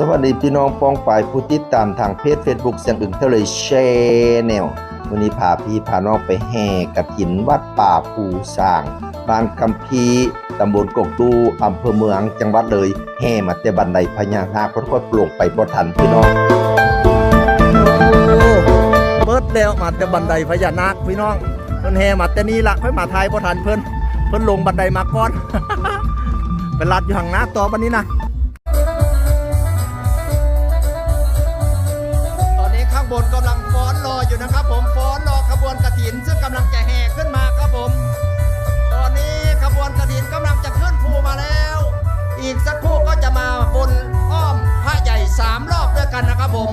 สวัสดีพี่น้องปองปายผู้ติดตามทางเพจ Facebook เสียงอึ่งทเลยแชแนลวันนี้พาพี่พาน้องไปแห่กระถินวัดป่าภูสร้างบ้านกำพีตำบลกกตูอำเภอเมืองจังหวัดเลยแห่มาแต่บันไดพญานาคค่อยๆปลงไปบ่ทันพี่น้องเปิดแล้วมาแต่บันไดพญานาคพี่น้องเพิ่นแห่มาแต่นี่ละค่อยมาทายบ่ทันเพิ่นเพิ่นลงบันไดมาก่อนไปลัดอยู่ห่างนาต่อบันนี้นะ กันนะครับผม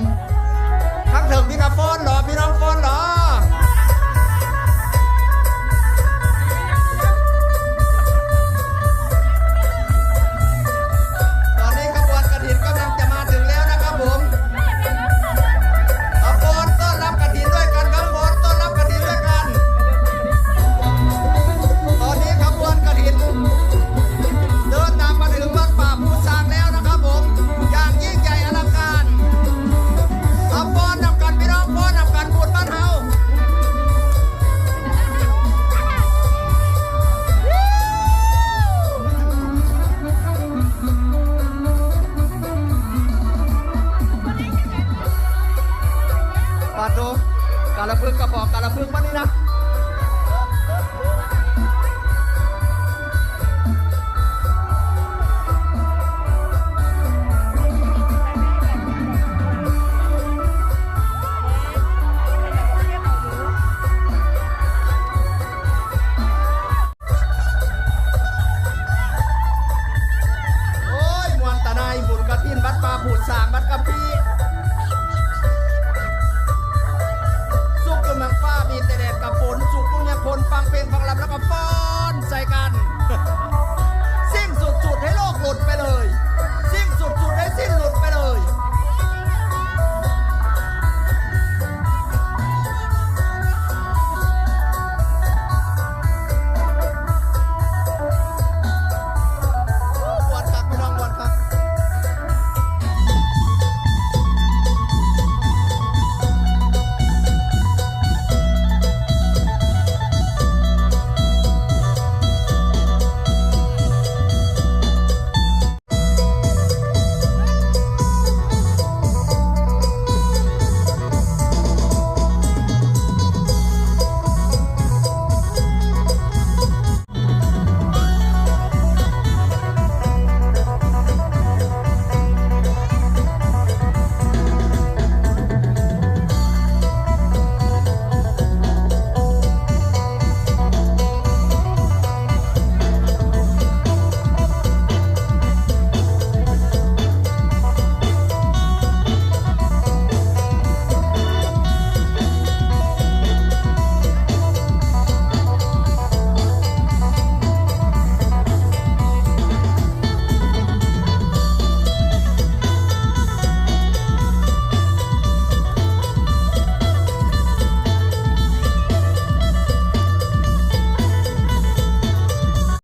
าดดูกาละพึ่งกระบอกกาละพึ่งมานี่นะ